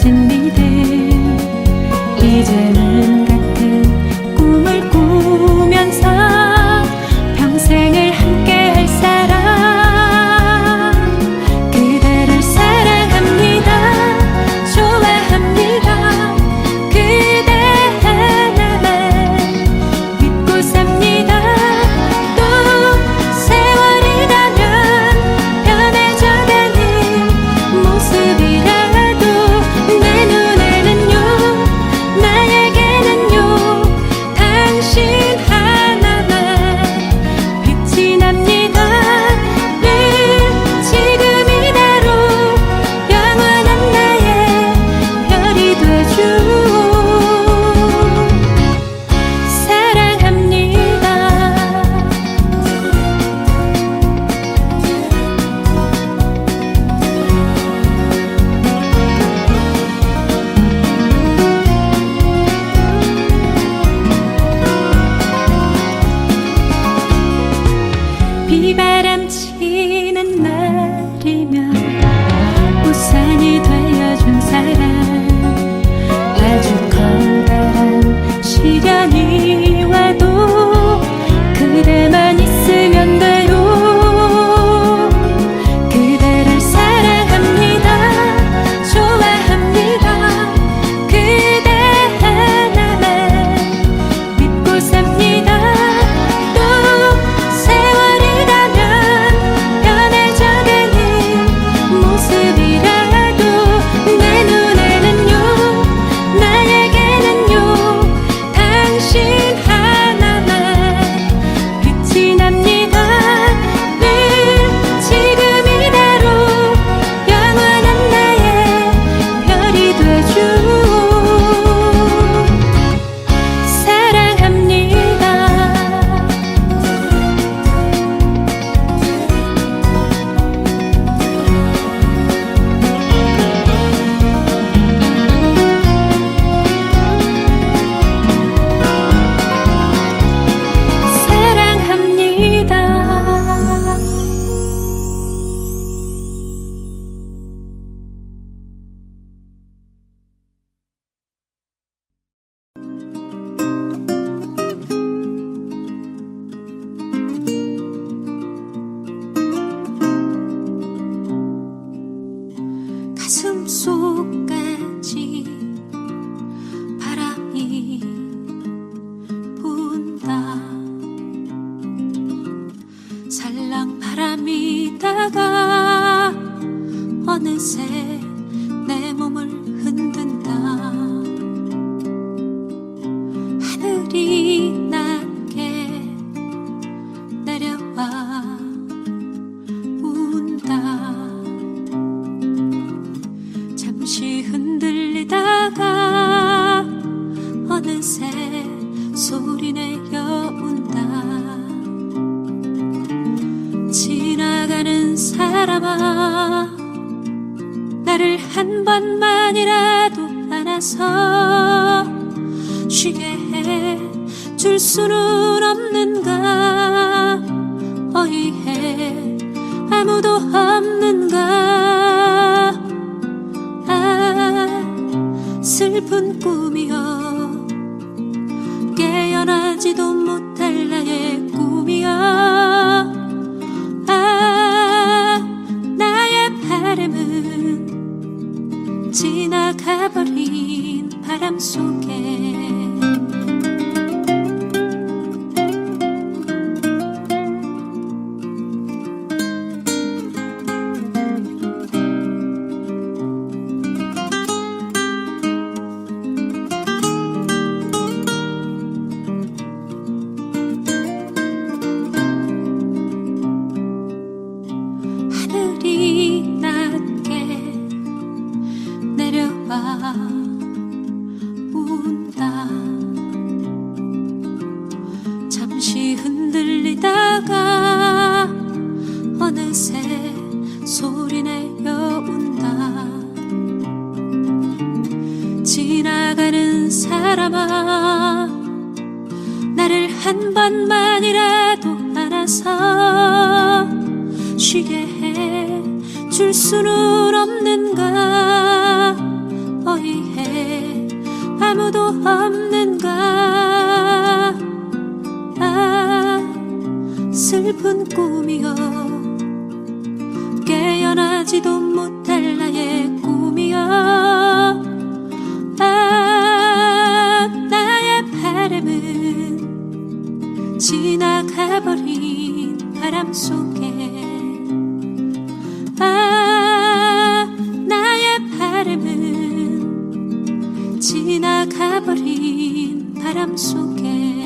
ฉันดีเท 수는 없는가? 어이해 아무도 없는가? 아 슬픈 꿈이여 깨어나지도 못할 나의 꿈이여. 아 나의 바람은 지나가버린 바람 속에 사람아 나를 한 번만이라도 알아서 쉬게 해 줄 수는 없는가? 어이해 아무도 없는가? 아 슬픈 꿈이여 깨어나지도 못할 나의 꿈이여. 지나가버린 바람 속에. 아 나의 바람은 지나가버린 바람 속에.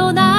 とな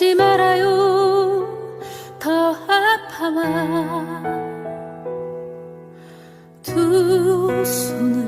하지 말아요. 더 아파와 두 손을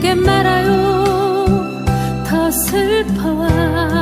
내게 말아요. 더 슬퍼와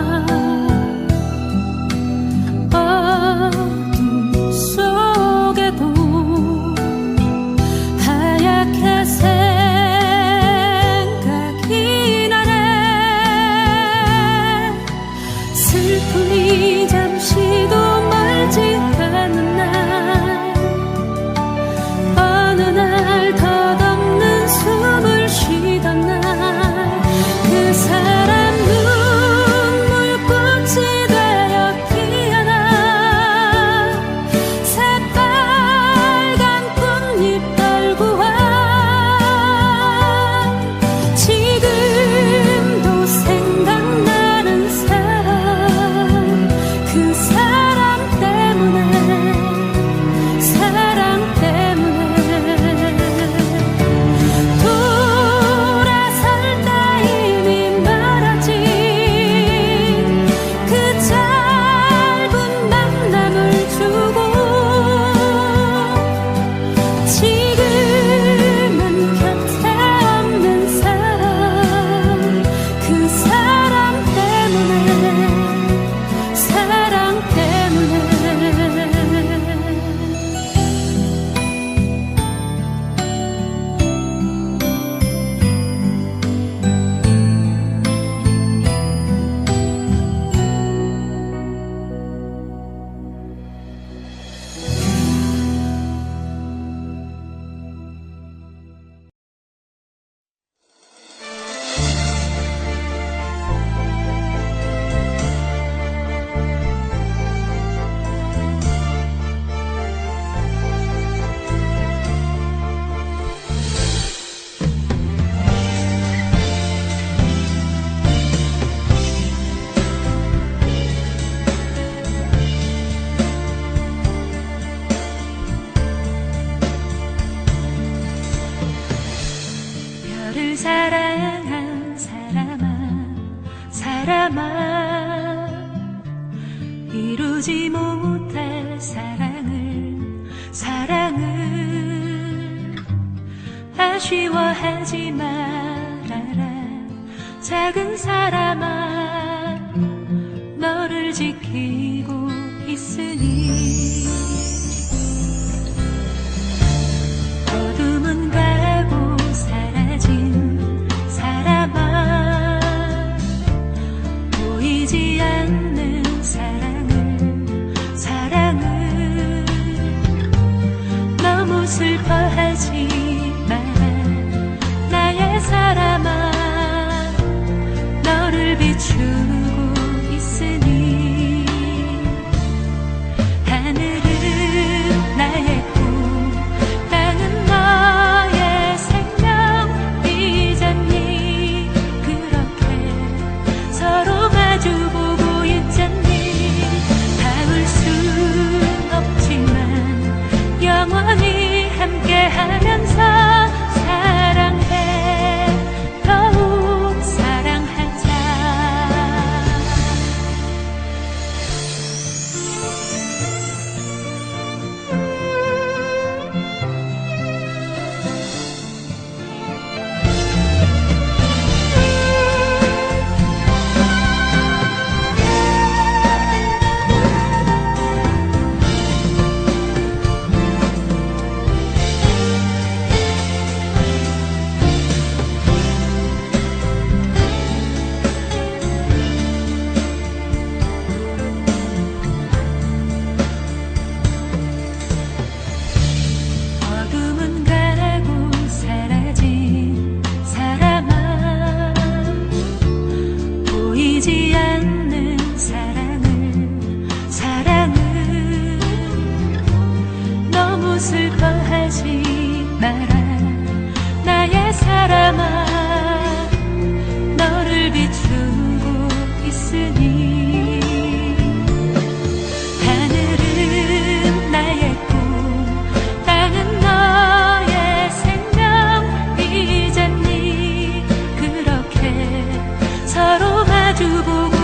못할 사랑을 사랑을 아쉬워하지 말아라. 작은 사람아 너를 지키고 있으니. 只不过